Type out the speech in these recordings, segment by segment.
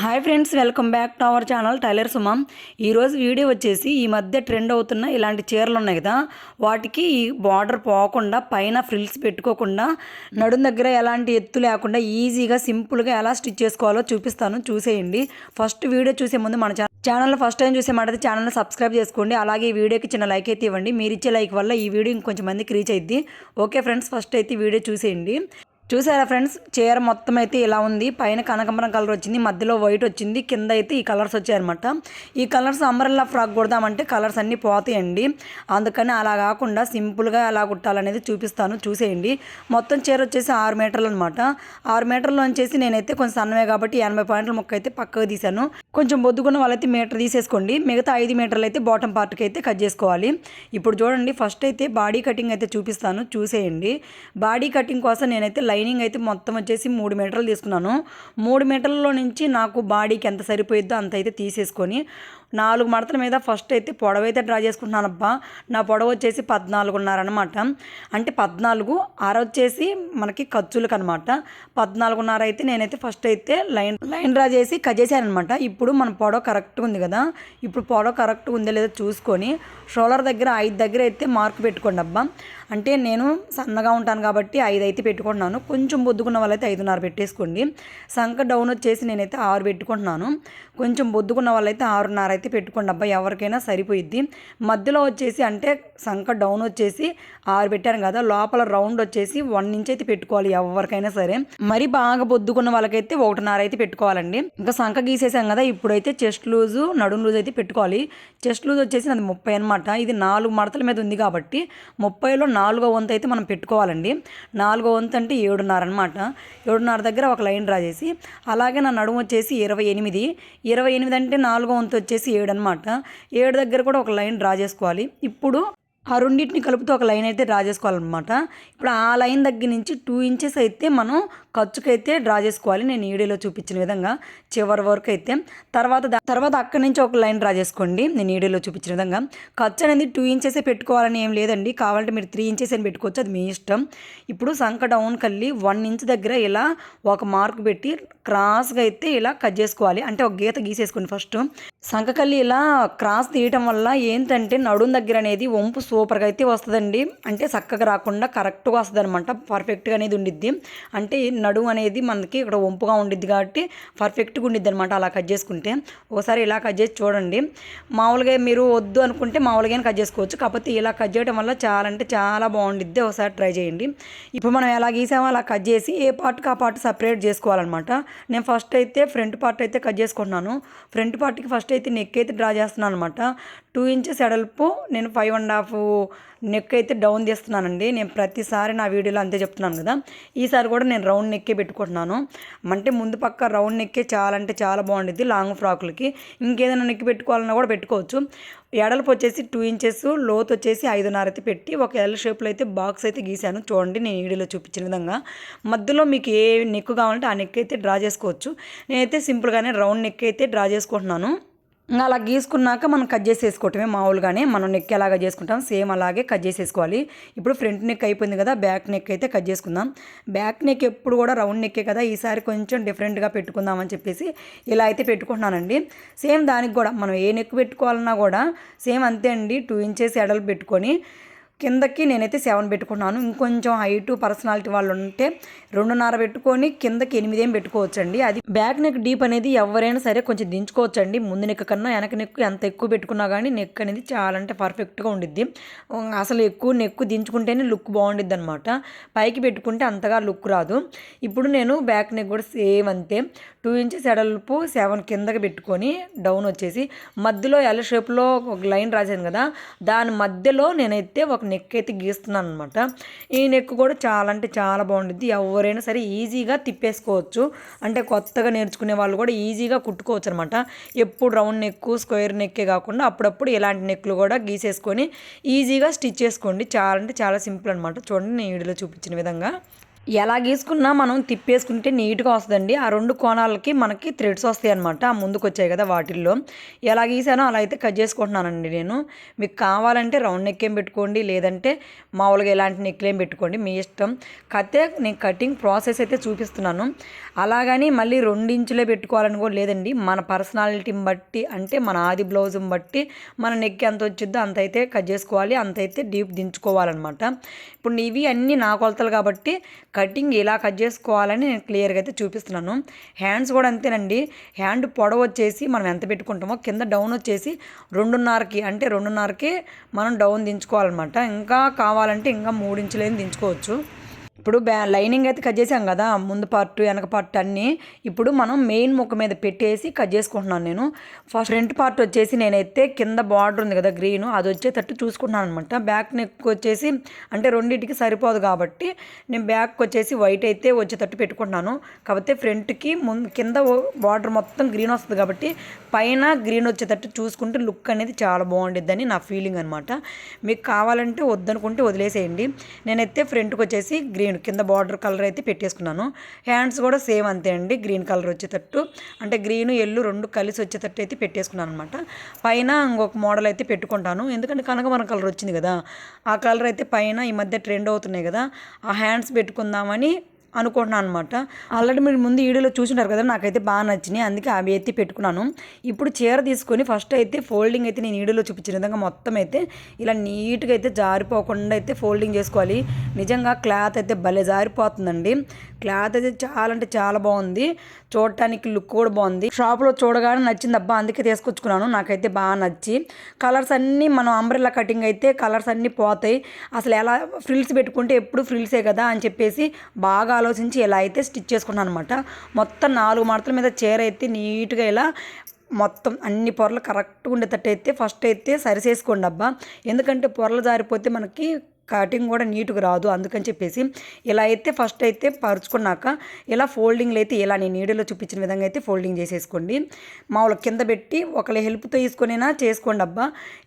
Hi friends welcome back to our channel tailor Sumam ఈరోజు video వచ్చేసి ఈ మధ్య ట్రెండ్ అవుతున్న ఇలాంటి చీరలు ఉన్నాయి కదా. వాటికి ఈ బార్డర్ పోకుండా పైన ఫ్రిల్స్ పెట్టుకోకుండా నడుం దగ్గర ఎలాంటి ఎత్తు లేకుండా ఈజీగా సింపుల్గా ఎలా స్టిచ్ చేసుకోవాలో చూపిస్తాను. చూసేయండి. ఫస్ట్ వీడియో చూసే ముందు మన ఛానల్ ఛానల్ ఫస్ట్ టైం చూసే మాట ఛానల్ని సబ్స్క్రైబ్ చేసుకోండి. అలాగే ఈ వీడియోకి చిన్న లైక్ అయితే ఇవ్వండి. మీరు ఇచ్చే లైక్ వల్ల ఈ వీడియో ఇంకొంచెం మందికి రీచ్ అయింది ఓకే ఫ్రెండ్స్ ఫస్ట్ అయితే వీడియో చూసేయండి. చూసారా ఫ్రెండ్స్? చీర మొత్తం అయితే ఇలా ఉంది. పైన కనకంబరం కలర్ వచ్చింది. మధ్యలో వైట్ వచ్చింది. కింద అయితే ఈ కలర్స్ వచ్చాయన్నమాట. ఈ కలర్స్ అంబ్రెల్లా ఫ్రాక్ కుడదామంటే కలర్స్ అన్నీ పోతాయండి. అందుకని అలా కాకుండా సింపుల్గా ఎలా కుట్టాలనేది చూపిస్తాను. చూసేయండి. మొత్తం చీర వచ్చేసి ఆరు మీటర్లు అనమాట ఆరు మీటర్లు వచ్చేసి నేనైతే కొంచెం సన్నమే కాబట్టి ఎనభై పాయింట్ల ముక్క అయితే పక్కకు తీశాను. కొంచెం బొద్దుకున్న వాళ్ళైతే మీటర్ తీసేసుకోండి. మిగతా ఐదు మీటర్లు అయితే బాటమ్ పార్ట్కి అయితే కట్ చేసుకోవాలి. ఇప్పుడు చూడండి. ఫస్ట్ అయితే బాడీ కటింగ్ అయితే చూపిస్తాను. చూసేయండి. బాడీ కటింగ్ కోసం నేనైతే లైనింగ్ అయితే మొత్తం వచ్చేసి మూడు మీటర్లు తీసుకున్నాను. మూడు మీటర్లలో నుంచి నాకు బాడీకి ఎంత సరిపోయిద్దో అంత అయితే తీసేసుకొని నాలుగు మడతల మీద ఫస్ట్ అయితే పొడవ అయితే డ్రా చేసుకుంటున్నాను అబ్బా నా పొడవ వచ్చేసి పద్నాలుగున్నర అనమాట అంటే పద్నాలుగు అర వచ్చేసి మనకి ఖర్చులకు అనమాట పద్నాలుగున్నర అయితే నేనైతే ఫస్ట్ అయితే లైన్ లైన్ డ్రా చేసి కట్ చేశానమాట ఇప్పుడు మన పొడవ కరెక్ట్గా ఉంది కదా. ఇప్పుడు పొడవ కరెక్ట్గా ఉందో లేదో చూసుకొని షోలర్ దగ్గర ఐదు దగ్గర అయితే మార్క్ పెట్టుకోండి అబ్బా. అంటే నేను సన్నగా ఉంటాను కాబట్టి ఐదు అయితే పెట్టుకుంటున్నాను. కొంచెం బొద్దుకున్న వాళ్ళైతే ఐదున్నర పెట్టేసుకోండి. సంక డౌన్ వచ్చేసి నేనైతే ఆరు పెట్టుకుంటున్నాను. కొంచెం బొద్దుకున్న వాళ్ళైతే ఆరున్నర అయితే పెట్టుకోండి. అబ్బాయి ఎవరికైనా సరిపోయిద్ది. మధ్యలో వచ్చేసి అంటే సంక డౌన్ వచ్చేసి ఆరు పెట్టాను కదా లోపల రౌండ్ వచ్చేసి వన్ ఇంచ్ అయితే పెట్టుకోవాలి ఎవరికైనా సరే. మరి బాగా బొద్దుకున్న వాళ్ళకైతే ఒకటిన్నర అయితే పెట్టుకోవాలండి. ఇంకా సంక గీసేసాం కదా ఇప్పుడైతే చెస్ట్ లూజు నడుం లూజ్ అయితే పెట్టుకోవాలి. చెస్ట్ లూజ్ వచ్చేసి అది ముప్పై అనమాట ఇది నాలుగు మడతల మీద ఉంది కాబట్టి ముప్పైలో నాలుగో వంతు అయితే మనం పెట్టుకోవాలండి. నాలుగో వంతు అంటే ఏడున్నర అనమాట ఏడున్నర దగ్గర ఒక లైన్ డ్రా చేసి అలాగే నా నడుము వచ్చేసి ఇరవై ఎనిమిది. ఇరవై ఎనిమిది అంటే నాలుగో వంతు వచ్చేసి ఏడు అనమాట ఏడు దగ్గర కూడా ఒక లైన్ డ్రా చేసుకోవాలి. ఇప్పుడు ఆ రెండింటిని కలుపుతూ ఒక లైన్ అయితే డ్రా చేసుకోవాలన్నమాట. ఇప్పుడు ఆ లైన్ దగ్గర నుంచి టూ ఇంచెస్ అయితే మనం ఖర్చుకైతే డ్రా చేసుకోవాలి. నేను వీడియోలో చూపించిన విధంగా చివరి వరకు అయితే. తర్వాత తర్వాత అక్కడి నుంచి ఒక లైన్ డ్రా చేసుకోండి. నేను వీడియోలో చూపించిన విధంగా ఖర్చు అనేది టూ ఇంచెసే పెట్టుకోవాలని ఏం లేదండి. కావాలంటే మీరు త్రీ ఇంచెస్ అని పెట్టుకోవచ్చు. అది మీ ఇష్టం. ఇప్పుడు సంక డౌన్ కల్లి వన్ ఇంచ్ దగ్గర ఇలా ఒక మార్క్ పెట్టి క్రాస్గా అయితే ఇలా కట్ చేసుకోవాలి. అంటే ఒక గీత గీసేసుకోండి ఫస్ట్. సంకకల్లి ఇలా క్రాస్ తీయటం వల్ల ఏంటంటే నడుం దగ్గర అనేది వంపు సూపర్గా అయితే వస్తుందండి. అంటే చక్కగా రాకుండా కరెక్ట్గా వస్తుంది అనమాట పర్ఫెక్ట్గా అనేది ఉండిద్ది. అంటే నడుం అనేది మనకి ఇక్కడ వంపుగా ఉండిద్ది కాబట్టి పర్ఫెక్ట్గా ఉండిద్ది అనమాట అలా కట్ చేసుకుంటే. ఒకసారి ఇలా కట్ చేసి చూడండి. మామూలుగా మీరు వద్దు అనుకుంటే మామూలుగానే కట్ చేసుకోవచ్చు. కాకపోతే ఇలా కట్ చేయడం వల్ల చాలా అంటే చాలా బాగుండిద్ది. ఒకసారి ట్రై చేయండి. ఇప్పుడు మనం ఎలా గీసామో అలా కట్ చేసి ఏ పార్ట్కి ఆ పార్ట్ సపరేట్ చేసుకోవాలన్నమాట. నేను ఫస్ట్ అయితే ఫ్రంట్ పార్ట్ అయితే కట్ చేసుకుంటున్నాను. ఫ్రంట్ పార్ట్కి ఫస్ట్ అయితే నెక్ అయితే డ్రా చేస్తున్నాను అనమాట టూ ఇంచెస్ ఎడల్పు నేను ఫైవ్ అండ్ హాఫ్ నెక్ అయితే డౌన్ చేస్తున్నానండి నేను ప్రతిసారి నా వీడియోలో అంతే చెప్తున్నాను కదా. ఈసారి కూడా నేను రౌండ్ నెక్కే పెట్టుకుంటున్నాను. అంటే ముందు పక్క రౌండ్ నెక్కే చాలా అంటే చాలా బాగుంటుంది లాంగ్ ఫ్రాకులకి ఇంకేదైనా నెక్ పెట్టుకోవాలన్నా కూడా పెట్టుకోవచ్చు. ఎడల్పు వచ్చేసి టూ ఇంచెస్ లోత్ వచ్చేసి ఐదున్నర అయితే పెట్టి ఒక ఎల్ షేప్లో అయితే బాక్స్ అయితే గీశాను. చూడండి నేను వీడియోలో చూపించిన విధంగా. మధ్యలో మీకు ఏ నెక్ కావాలంటే ఆ నెక్ అయితే డ్రా చేసుకోవచ్చు. నేనైతే సింపుల్గానే రౌండ్ నెక్ అయితే డ్రా చేసుకుంటున్నాను. అలా గీసుకున్నాక మనం కట్ చేసేసుకోవటమే మామూలుగానే. మనం నెక్ ఎలాగా చేసుకుంటాం. సేమ్ అలాగే కట్ చేసేసుకోవాలి. ఇప్పుడు ఫ్రంట్ నెక్ అయిపోయింది కదా బ్యాక్ నెక్ అయితే కట్ చేసుకుందాం. బ్యాక్ నెక్ ఎప్పుడు కూడా రౌండ్ నెక్కే కదా ఈసారి కొంచెం డిఫరెంట్గా పెట్టుకుందాం అని చెప్పేసి ఇలా అయితే పెట్టుకుంటున్నానండి. సేమ్ దానికి కూడా మనం ఏ నెక్ పెట్టుకోవాలన్నా కూడా సేమ్ అంతే అండి. టూ ఇంచెస్ ఎడలు పెట్టుకొని కిందకి నేనైతే సెవెన్ పెట్టుకున్నాను. ఇంకొంచెం హైట్ పర్సనాలిటీ వాళ్ళు ఉంటే రెండున్నర పెట్టుకొని కిందకి ఎనిమిది ఏం పెట్టుకోవచ్చండి. అది బ్యాక్ నెక్ డీప్ అనేది ఎవరైనా సరే కొంచెం దించుకోవచ్చండి. ముందు నెక్ కన్నా వెనక నెక్ ఎంత ఎక్కువ పెట్టుకున్నా కానీ నెక్ అనేది చాలా అంటే పర్ఫెక్ట్గా ఉండిద్ది. అసలు ఎక్కువ నెక్ దించుకుంటేనే లుక్ బాగుండిద్ది అనమాట పైకి పెట్టుకుంటే అంతగా లుక్ రాదు. ఇప్పుడు నేను బ్యాక్ నెక్ కూడా సేమ్ అంతే. టూ ఇంచెస్ ఎడల్పు సెవెన్ కిందకి పెట్టుకొని డౌన్ వచ్చేసి మధ్యలో ఎల్ షేప్లో ఒక లైన్ రాశాను కదా దాని మధ్యలో నేనైతే ఒక నెక్ అయితే గీస్తున్నాను అనమాట ఈ నెక్ కూడా చాలా అంటే చాలా బాగుంటుంది ఎవరైనా సరే ఈజీగా తిప్పేసుకోవచ్చు. అంటే కొత్తగా నేర్చుకునే వాళ్ళు కూడా ఈజీగా కుట్టుకోవచ్చు అనమాట ఎప్పుడు రౌండ్ నెక్ స్క్వేర్ నెక్కే కాకుండా అప్పుడప్పుడు ఇలాంటి నెక్లు కూడా గీసేసుకొని ఈజీగా స్టిచ్ చేసుకోండి. చాలా అంటే చాలా సింపుల్ అనమాట చూడండి నేను వీడియోలో చూపించిన విధంగా. ఎలా గీసుకున్నా మనం తిప్పేసుకుంటే నీట్గా వస్తుందండి. ఆ రెండు కోణాలకి మనకి థ్రెడ్స్ వస్తాయి అనమాట ఆ ముందుకు వచ్చాయి కదా వాటిల్లో. ఎలా గీసానో అలా అయితే కట్ చేసుకుంటున్నానండి నేను. మీకు కావాలంటే రౌండ్ నెక్ ఏం పెట్టుకోండి. లేదంటే మామూలుగా ఎలాంటి నెక్లేం పెట్టుకోండి. మీ ఇష్టం. కతే నేను కటింగ్ ప్రాసెస్ అయితే చూపిస్తున్నాను. అలాగని మళ్ళీ రెండు ఇంచులే పెట్టుకోవాలని కూడా లేదండి. మన పర్సనాలిటీని బట్టి అంటే మన ఆది బ్లౌజ్ని బట్టి మన నెక్ ఎంత వచ్చిద్దో అంత అయితే కట్ చేసుకోవాలి. అంత అయితే డీప్ దించుకోవాలన్నమాట. ఇప్పుడు ఇవి అన్నీ నా కొలతలు కాబట్టి కటింగ్ ఇలా కట్ చేసుకోవాలని నేను క్లియర్గా అయితే చూపిస్తున్నాను. హ్యాండ్స్ కూడా అంతేనండి. హ్యాండ్ పొడవు వచ్చేసి మనం ఎంత పెట్టుకుంటామో కింద డౌన్ వచ్చేసి రెండున్నరకి అంటే రెండున్నరకి మనం డౌన్ దించుకోవాలన్నమాట. ఇంకా కావాలంటే ఇంకా మూడు దించుకోవచ్చు. ఇప్పుడు బ్యా లైనింగ్ అయితే కట్ చేసాం కదా ముందు పార్ట్ వెనక పార్ట్ అన్నీ. ఇప్పుడు మనం మెయిన్ ముక్క మీద పెట్టేసి కట్ చేసుకుంటున్నాను నేను. ఫస్ట్ ఫ్రంట్ పార్ట్ వచ్చేసి నేనైతే కింద బార్డర్ ఉంది కదా గ్రీన్ అది వచ్చేటట్టు చూసుకుంటున్నాను అనమాట బ్యాక్ నెక్ వచ్చేసి అంటే రెండింటికి సరిపోదు కాబట్టి నేను బ్యాక్ వచ్చేసి వైట్ అయితే వచ్చేటట్టు పెట్టుకుంటున్నాను. కాకపోతే ఫ్రంట్కి ముందు కింద బార్డర్ మొత్తం గ్రీన్ వస్తుంది కాబట్టి పైన గ్రీన్ వచ్చేటట్టు చూసుకుంటే లుక్ అనేది చాలా బాగుండిద్దని నా ఫీలింగ్ అనమాట మీకు కావాలంటే వద్దనుకుంటే వదిలేసేయండి. నేనైతే ఫ్రంట్కి వచ్చేసి గ్రీన్ కింద బార్డర్ కలర్ అయితే పెట్టేసుకున్నాను. హ్యాండ్స్ కూడా సేమ్ అంతే అండి. గ్రీన్ కలర్ వచ్చేటట్టు. అంటే గ్రీన్ ఎల్లు రెండు కలిసి వచ్చేటట్టు అయితే పెట్టేసుకున్నాను అనమాట పైన ఇంకొక మోడల్ అయితే పెట్టుకుంటాను. ఎందుకంటే కనకమరం కలర్ వచ్చింది కదా. ఆ కలర్ అయితే పైన ఈ మధ్య ట్రెండ్ అవుతున్నాయి కదా. ఆ హ్యాండ్స్ పెట్టుకుందామని అనుకుంటున్నాను అనమాట ఆల్రెడీ మీరు ముందు వీడియోలో చూసినారు కదా నాకైతే బాగా నచ్చినాయి అందుకే అవి ఎత్తి పెట్టుకున్నాను. ఇప్పుడు చీర తీసుకొని ఫస్ట్ అయితే ఫోల్డింగ్ అయితే నేను వీడియోలో చూపించిన విధంగా మొత్తం అయితే ఇలా నీట్గా అయితే జారిపోకుండా అయితే ఫోల్డింగ్ చేసుకోవాలి. నిజంగా క్లాత్ అయితే భలే జారిపోతుందండి. క్లాత్ అయితే చాలా అంటే చాలా బాగుంది. చూడటానికి లుక్ కూడా బాగుంది. షాప్లో చూడగానే నచ్చింది అబ్బా అందుకే తీసుకొచ్చుకున్నాను. నాకైతే బాగా నచ్చి కలర్స్ అన్నీ మనం అంబ్రెల్లా కటింగ్ అయితే కలర్స్ అన్నీ పోతాయి. అసలు ఎలా ఫ్రిల్స్ పెట్టుకుంటే ఎప్పుడు ఫ్రిల్సే కదా అని చెప్పేసి బాగా ఆలోచించి ఇలా అయితే స్టిచ్ చేసుకున్నాను అనమాట మొత్తం నాలుగు మడతల మీద చీర అయితే నీట్గా ఇలా మొత్తం అన్ని పొరలు కరెక్ట్గా ఉండేటట్టు అయితే ఫస్ట్ అయితే సరిసేసుకోండి అబ్బా. ఎందుకంటే పొరలు జారిపోతే మనకి కటింగ్ కూడా నీట్గా రాదు. అందుకని చెప్పేసి ఇలా అయితే ఫస్ట్ అయితే పరుచుకున్నాక ఇలా ఫోల్డింగ్లు అయితే ఇలా నేను నీడలో చూపించిన విధంగా అయితే ఫోల్డింగ్ చేసేసుకోండి. మామూలు కింద పెట్టి ఒకళ్ళ హెల్ప్తో తీసుకొనైనా చేసుకోండి అబ్బా.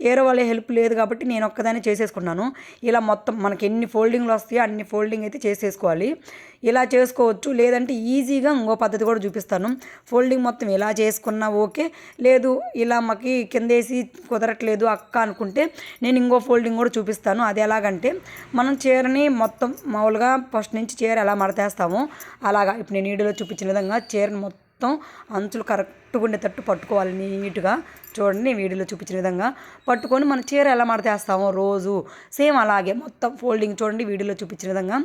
ఏరో వాళ్ళ హెల్ప్ లేదు కాబట్టి నేను ఒక్కదాన్ని చేసేసుకున్నాను. ఇలా మొత్తం మనకి ఎన్ని ఫోల్డింగ్లు వస్తాయో అన్ని ఫోల్డింగ్ అయితే చేసేసుకోవాలి. ఇలా చేసుకోవచ్చు. లేదంటే ఈజీగా ఇంకో పద్ధతి కూడా చూపిస్తాను. ఫోల్డింగ్ మొత్తం ఇలా చేసుకున్నా ఓకే. లేదు ఇలా మాకు కిందేసి కుదరట్లేదు అక్క అనుకుంటే నేను ఇంకో ఫోల్డింగ్ కూడా చూపిస్తాను. అది ఎలాగంటే మనం చీరని మొత్తం మామూలుగా ఫస్ట్ నుంచి చీర ఎలా మడతేస్తామో అలాగా. ఇప్పుడు నేను వీడియోలో చూపించిన విధంగా చీరని మొత్తం అంచులు కరెక్ట్గా ఉండేటట్టు పట్టుకోవాలి నీట్గా. చూడండి వీడియోలో చూపించిన విధంగా పట్టుకొని మన చీర ఎలా మడతేస్తామో రోజు సేమ్ అలాగే మొత్తం ఫోల్డింగ్ చూడండి వీడియోలో చూపించిన విధంగా.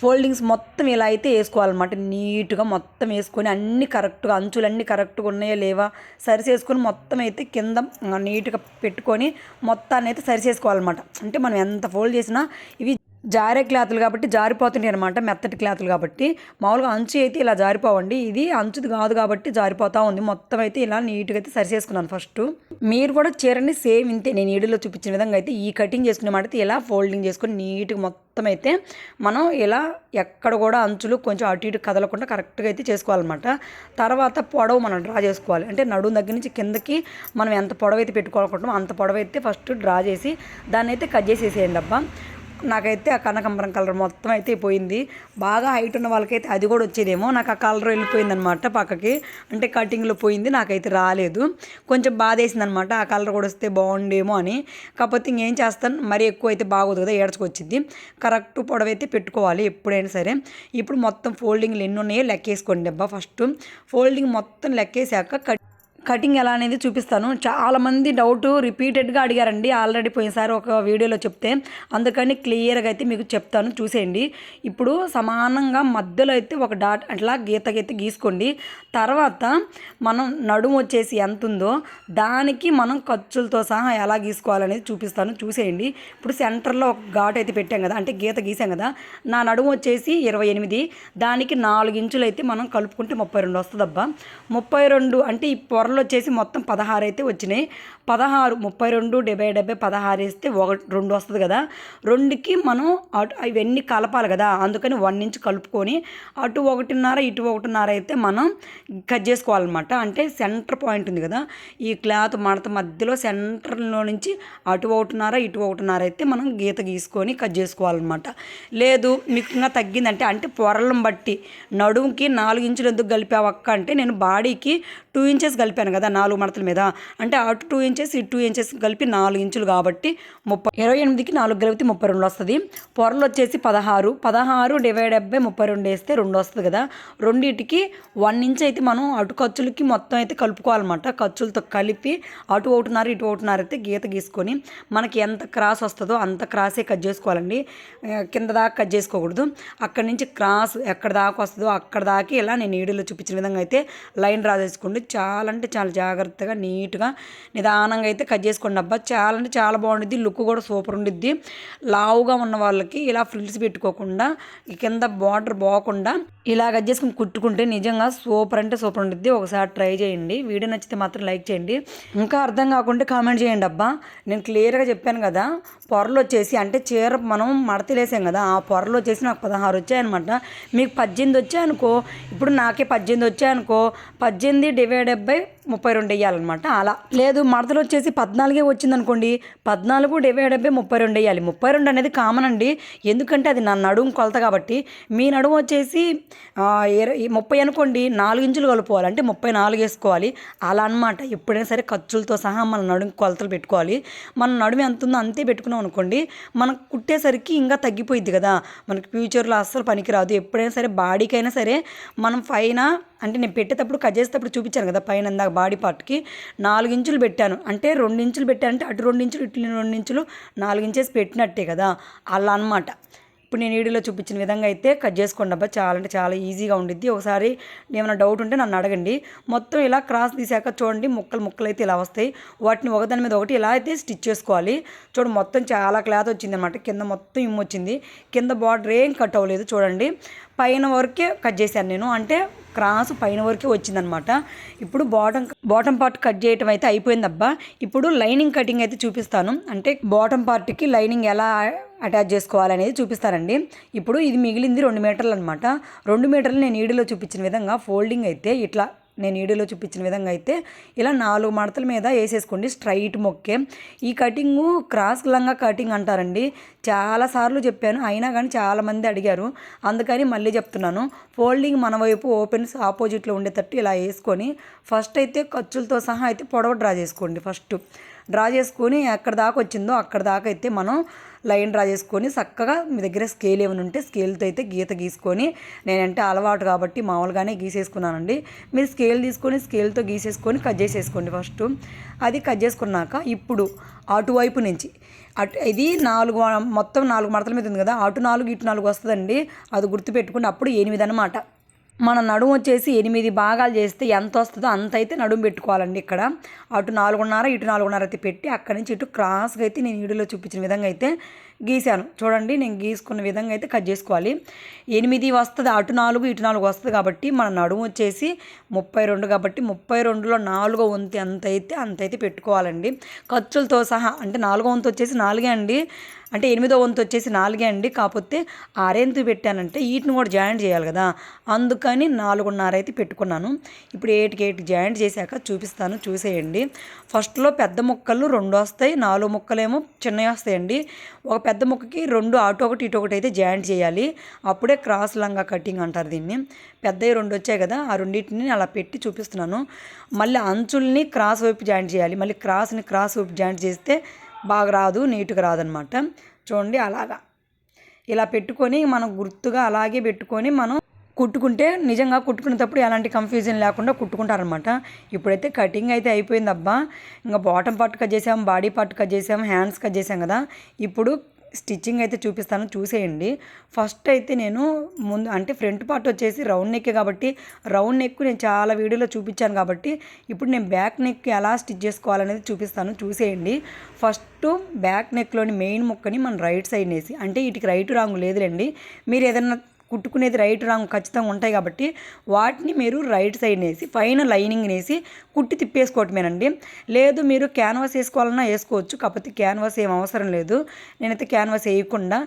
ఫోల్డింగ్స్ మొత్తం ఇలా అయితే వేసుకోవాలన్నమాట. నీట్గా మొత్తం వేసుకొని అన్ని కరెక్ట్గా అంచులు అన్నీ కరెక్ట్గా ఉన్నాయో లేవా సరి చేసుకొని మొత్తం అయితే కింద నీట్గా పెట్టుకొని మొత్తాన్ని అయితే సరిచేసుకోవాలన్నమాట అంటే మనం ఎంత ఫోల్డ్ చేసినా ఇవి జారే క్లాతులు కాబట్టి జారిపోతున్నాయి అనమాట మెత్తటి క్లాతులు కాబట్టి. మామూలుగా అంచు అయితే ఇలా జారిపోవండి. ఇది అంచుది కాదు కాబట్టి జారిపోతూ ఉంది. మొత్తం అయితే ఇలా నీట్గా అయితే సరి చేసుకున్నాను ఫస్ట్. మీరు కూడా చీరని సేమ్ ఇంతే. నేను ఈడులో చూపించిన విధంగా అయితే ఈ కటింగ్ చేసుకునేమాట ఇలా ఫోల్డింగ్ చేసుకుని నీట్గా మొత్తం అయితే మనం ఇలా ఎక్కడ కూడా అంచులు కొంచెం అటు ఇటు కదలకుండా కరెక్ట్గా అయితే చేసుకోవాలన్నమాట. తర్వాత పొడవు మనం డ్రా చేసుకోవాలి. అంటే నడుము దగ్గర నుంచి కిందకి మనం ఎంత పొడవు అయితే పెట్టుకోవాలనుకుంటామో అంత పొడవు అయితే ఫస్ట్ డ్రా చేసి దాన్ని అయితే కట్ చేసేసేయండి అబ్బా. నాకైతే ఆ కనకంబరం కలర్ మొత్తం అయితే పోయింది. బాగా హైట్ ఉన్న వాళ్ళకైతే అది కూడా వచ్చేదేమో. నాకు ఆ కలర్ వెళ్ళిపోయింది అనమాట పక్కకి. అంటే కటింగ్లో పోయింది నాకైతే రాలేదు. కొంచెం బాధ వేసింది ఆ కలర్ కూడా వస్తే బాగుండేమో అని. కాకపోతే ఇంకేం చేస్తాను మరీ ఎక్కువ అయితే బాగోదు కదా ఏడ్చుకొచ్చింది కరెక్ట్ పొడవైతే పెట్టుకోవాలి ఎప్పుడైనా సరే. ఇప్పుడు మొత్తం ఫోల్డింగ్లు ఎన్ని ఉన్నాయో లెక్కేసుకోండి అబ్బా ఫస్ట్ ఫోల్డింగ్ మొత్తం లెక్కేసాక కట్ కటింగ్ ఎలా అనేది చూపిస్తాను. చాలామంది డౌట్ రిపీటెడ్గా అడిగారండి. ఆల్రెడీ పోయినసారి ఒక వీడియోలో చెప్తే అందుకని క్లియర్గా అయితే మీకు చెప్తాను. చూసేయండి. ఇప్పుడు సమానంగా మధ్యలో అయితే ఒక డాట్ అట్లా గీత గీత గీసుకోండి. తర్వాత మనం నడుము వచ్చేసి ఎంత ఉందో దానికి మనం ఖర్చులతో సహా ఎలా గీసుకోవాలనేది చూపిస్తాను. చూసేయండి. ఇప్పుడు సెంటర్లో ఒక ఘాట్ అయితే పెట్టాం కదా అంటే గీత గీసాం కదా నా నడుము వచ్చేసి ఇరవై ఎనిమిది దానికి నాలుగు ఇంచులు అయితే మనం కలుపుకుంటే ముప్పై రెండు వస్తుందబ్బా. ముప్పై రెండు అంటే ఈ పొరలు పొరలు వచ్చేసి మొత్తం పదహారు అయితే వచ్చినాయి. పదహారు ముప్పై రెండు డెబ్బై డెబ్బై పదహారు వేస్తే ఒకటి రెండు వస్తుంది కదా. రెండుకి మనం అటు ఇవన్నీ కలపాలి కదా. అందుకని వన్ ఇంచ్ కలుపుకొని అటు ఒకటిన్నర ఇటు ఒకటిన్నర అయితే మనం కట్ చేసుకోవాలన్నమాట. అంటే సెంటర్ పాయింట్ ఉంది కదా. ఈ క్లాత్ మడత మధ్యలో సెంటర్లో నుంచి అటు ఒకటిన్నర ఇటు ఒకటిన్నర అయితే మనం గీత గీసుకొని కట్ చేసుకోవాలన్నమాట. లేదు మీకు ఇంకా తగ్గిందంటే అంటే పొరలను బట్టి నడుముకి నాలుగు ఇంచులు ఎందుకు కలిపావు అక్క అంటే నేను బాడీకి టూ ఇంచెస్ కలిపాను. కదా నాలుగు మడతల మీద. అంటే అటు టూ ఇంచెస్ ఇటు టూ ఇంచెస్ కలిపి నాలుగు ఇంచులు కాబట్టి ముప్పై ఇరవై ఎనిమిదికి నాలుగు కలిపితే ముప్పై రెండు వస్తుంది. పొరలు వచ్చేసి పదహారు. పదహారు డివైడ్ బై ముప్పై రెండు వేస్తే రెండు వస్తుంది కదా. రెండింటికి వన్ ఇంచ్ అయితే మనం అటు ఖర్చులకి మొత్తం అయితే కలుపుకోవాలన్నమాట. ఖర్చులతో కలిపి అటు ఒకటిన్నర ఇటు ఒకటిన్నర అయితే గీత గీసుకొని మనకి ఎంత క్రాస్ వస్తుందో అంత క్రాసే కట్ చేసుకోవాలండి. కింద దాకా కట్ చేసుకోకూడదు. అక్కడి నుంచి క్రాస్ ఎక్కడ దాకా వస్తుందో అక్కడ దాకా ఇలా నేను వీడియోలో చూపించిన విధంగా అయితే లైన్ రాసేసుకోండి. చాలా అంటే చాలా జాగ్రత్తగా నీట్గా నిదానంగా అయితే కట్ చేసుకోండి. అబ్బా చాలా అంటే చాలా బాగుండిద్ది. లుక్ కూడా సూపర్ ఉండిద్ది. లావుగా ఉన్న వాళ్ళకి ఇలా ఫ్రిల్స్ పెట్టుకోకుండా కింద బార్డర్ పోకుండా ఇలా కట్ చేసుకుని కుట్టుకుంటే నిజంగా సూపర్ అంటే సూపర్ ఉండిద్ది. ఒకసారి ట్రై చేయండి. వీడియో నచ్చితే మాత్రం లైక్ చేయండి. ఇంకా అర్థం కాకుండా కామెంట్ చేయండి. అబ్బా నేను క్లియర్గా చెప్పాను కదా పొరలు వచ్చేసి అంటే చీర మనం మడతలేసాం కదా ఆ పొరలు వచ్చేసి నాకు పదహారు వచ్చాయన్నమాట. మీకు పద్దెనిమిది వచ్చాయనుకో ఇప్పుడు నాకే పద్దెనిమిది వచ్చాయనుకో పద్దెనిమిది డివైడ్ బై ముప్పై రెండు వేయాలన్నమాట. అలా. లేదు మడతలు వచ్చేసి పద్నాలుగే వచ్చిందనుకోండి పద్నాలుగు డివైడ్ డెబ్బై ముప్పై రెండు వేయాలి. ముప్పై రెండు అనేది కామన్ అండి. ఎందుకంటే అది నా నడుము కొలత కాబట్టి. మీ నడుము వచ్చేసి ముప్పై అనుకోండి నాలుగు ఇంచులు కలుపుకోవాలి. అంటే ముప్పై నాలుగు వేసుకోవాలి. అలా అన్నమాట. ఎప్పుడైనా సరే ఖర్చులతో సహా మన నడుము కొలతలు పెట్టుకోవాలి. మన నడుము ఎంత ఉందో అంతే పెట్టుకున్నాం అనుకోండి మనకు కుట్టేసరికి ఇంకా తగ్గిపోయింది కదా. మనకి ఫ్యూచర్లో అస్సలు పనికిరాదు ఎప్పుడైనా సరే బాడీకైనా సరే మనం పైన అంటే నేను పెట్టేటప్పుడు కట్ చేసేటప్పుడు చూపించాను కదా పైన ఇందాక బాడీ పార్ట్కి నాలుగు ఇంచులు పెట్టాను. అంటే రెండు ఇంచులు పెట్టాను అంటే అటు రెండు ఇంచులు ఇటు రెండు ఇంచులు నాలుగు ఇంచెస్ పెట్టినట్టే కదా? అలా అన్నమాట. ఇప్పుడు నేను వీడియోలో చూపించిన విధంగా అయితే కట్ చేసుకోండి అబ్బా. చాలా అంటే చాలా ఈజీగా ఉండిద్ది. ఒకసారి ఏమైనా డౌట్ ఉంటే నన్ను అడగండి. మొత్తం ఇలా క్రాస్ తీసాక చూడండి ముక్కలు ముక్కలు అయితే ఇలా వస్తాయి. వాటిని ఒకదాని మీద ఒకటి ఇలా అయితే స్టిచ్ చేసుకోవాలి. చూడండి మొత్తం చాలా క్లాత్ వచ్చింది అనమాట కింద మొత్తం ఇమ్ము వచ్చింది. కింద బార్డర్ ఏం కట్ అవ్వలేదు చూడండి. పైన వరకే కట్ చేశాను నేను. అంటే క్రాస్ పైన వరకే వచ్చిందనమాట ఇప్పుడు బాటమ్ బాటమ్ పార్ట్ కట్ చేయటం అయితే అయిపోయిందబ్బా ఇప్పుడు లైనింగ్ కటింగ్ అయితే చూపిస్తాను. అంటే బాటమ్ పార్ట్కి లైనింగ్ ఎలా అటాచ్ చేసుకోవాలనేది చూపిస్తానండి ఇప్పుడు ఇది మిగిలింది రెండు మీటర్లు అనమాట రెండు మీటర్లు నేను వీడియోలో చూపించిన విధంగా ఫోల్డింగ్ అయితే ఇట్లా నేను వీడియోలో చూపించిన విధంగా అయితే ఇలా నాలుగు మడతల మీద వేసేసుకోండి స్ట్రైట్ మొక్కే. ఈ కటింగు క్రాస్ లంగా కటింగ్ అంటారండి. చాలాసార్లు చెప్పాను అయినా కానీ చాలామంది అడిగారు. అందుకని మళ్ళీ చెప్తున్నాను. ఫోల్డింగ్ మన వైపు ఓపెన్స్ ఆపోజిట్లో ఉండేటట్టు ఇలా వేసుకొని ఫస్ట్ అయితే ఖర్చులతో సహా అయితే పొడవ డ్రా చేసుకోండి ఫస్ట్. డ్రా చేసుకొని ఎక్కడ దాకా వచ్చిందో అక్కడ దాకా అయితే మనం లైన్ డ్రా చేసుకొని చక్కగా మీ దగ్గర స్కేల్ ఏమైనా ఉంటే స్కేల్తో అయితే గీత గీసుకొని నేనంటే అలవాటు కాబట్టి మామూలుగానే గీసేసుకున్నానండి. మీరు స్కేల్ తీసుకొని స్కేల్తో గీసేసుకొని కట్ చేసేసుకోండి ఫస్ట్. అది కట్ చేసుకున్నాక ఇప్పుడు అటువైపు నుంచి అటు ఇది నాలుగు మొత్తం నాలుగు మడతల మీద ఉంది కదా అటు నాలుగు ఇటు నాలుగు వస్తుందండి. అది గుర్తుపెట్టుకుని అప్పుడు ఎనిమిది అనమాట మన నడుము వచ్చేసి ఎనిమిది భాగాలు చేస్తే ఎంత వస్తుందో అంత అయితే నడుము పెట్టుకోవాలండి ఇక్కడ. అటు నాలుగున్నర ఇటు నాలుగున్నర అయితే పెట్టి అక్కడి నుంచి ఇటు క్రాస్గా అయితే నేను వీడియోలో చూపించిన విధంగా అయితే గీశాను. చూడండి నేను గీసుకున్న విధంగా అయితే కట్ చేసుకోవాలి. ఎనిమిది వస్తుంది అటు నాలుగు ఇటు నాలుగు వస్తుంది కాబట్టి మన నడుము వచ్చేసి ముప్పై రెండు కాబట్టి ముప్పై రెండులో నాలుగో వంతు ఎంత అయితే అంత అయితే పెట్టుకోవాలండి. ఖర్చులతో సహా అంటే నాలుగో వంతు వచ్చేసి నాలుగే అండి. అంటే ఎనిమిదో వంతు వచ్చేసి నాలుగే అండి. కాకపోతే ఆరెంతు పెట్టానంటే వీటిని కూడా జాయింట్ చేయాలి కదా. అందుకని నాలుగున్నర అయితే పెట్టుకున్నాను. ఇప్పుడు ఎయిట్కి ఎయిట్ జాయింట్ చేశాక చూపిస్తాను చూసేయండి. ఫస్ట్లో పెద్ద ముక్కలు రెండు వస్తాయి నాలుగు ముక్కలేమో చిన్నవి వస్తాయండి. ఒక పెద్ద ముక్కకి రెండు అటు ఒకటి ఇటు ఒకటి అయితే జాయింట్ చేయాలి. అప్పుడే క్రాస్ లంగా కటింగ్ అంటారు దీన్ని. పెద్దవి రెండు వచ్చాయి కదా ఆ రెండింటిని అలా పెట్టి చూపిస్తున్నాను. మళ్ళీ అంచుల్ని క్రాస్ వైపు జాయింట్ చేయాలి. మళ్ళీ క్రాస్ని క్రాస్ వైపు జాయింట్ చేస్తే బాగా రాదు నీట్గా రాదనమాట. చూడండి అలాగా. ఇలా పెట్టుకొని మనం గుర్తుగా అలాగే పెట్టుకొని మనం కుట్టుకుంటే నిజంగా కుట్టుకునేటప్పుడు ఎలాంటి కన్ఫ్యూజన్ లేకుండా కుట్టుకుంటారనమాట. ఇప్పుడైతే కటింగ్ అయితే అయిపోయింది అబ్బా ఇంకా బాటమ్ పార్ట్ కట్ చేసాం బాడీ పార్ట్ కట్ చేసాం హ్యాండ్స్ కట్ చేసాం కదా. ఇప్పుడు స్టిచ్చింగ్ అయితే చూపిస్తాను చూసేయండి. ఫస్ట్ అయితే నేను ముందు అంటే ఫ్రంట్ పార్ట్ వచ్చేసి రౌండ్ నెక్ కాబట్టి రౌండ్ నెక్ నేను చాలా వీడియోలో చూపించాను కాబట్టి ఇప్పుడు నేను బ్యాక్ నెక్ ఎలా స్టిచ్ చేసుకోవాలనేది చూపిస్తాను చూసేయండి. ఫస్ట్ బ్యాక్ నెక్లోని మెయిన్ ముక్కని మనం రైట్ సైడ్ వేసి అంటే వీటికి రైట్ రాంగ్ లేదులేండి. మీరు ఏదైనా కుట్టుకునేది రైట్ రాంగ్ ఖచ్చితంగా ఉంటాయి కాబట్టి వాటిని మీరు రైట్ సైడ్ వేసి పైన లైనింగ్ వేసి కుట్టి తిప్పేసుకోవటమేనండి. లేదు మీరు క్యాన్వాస్ వేసుకోవాలన్నా వేసుకోవచ్చు కాకపోతే క్యాన్వాస్ ఏం అవసరం లేదు. నేనైతే క్యాన్వాస్ వేయకుండా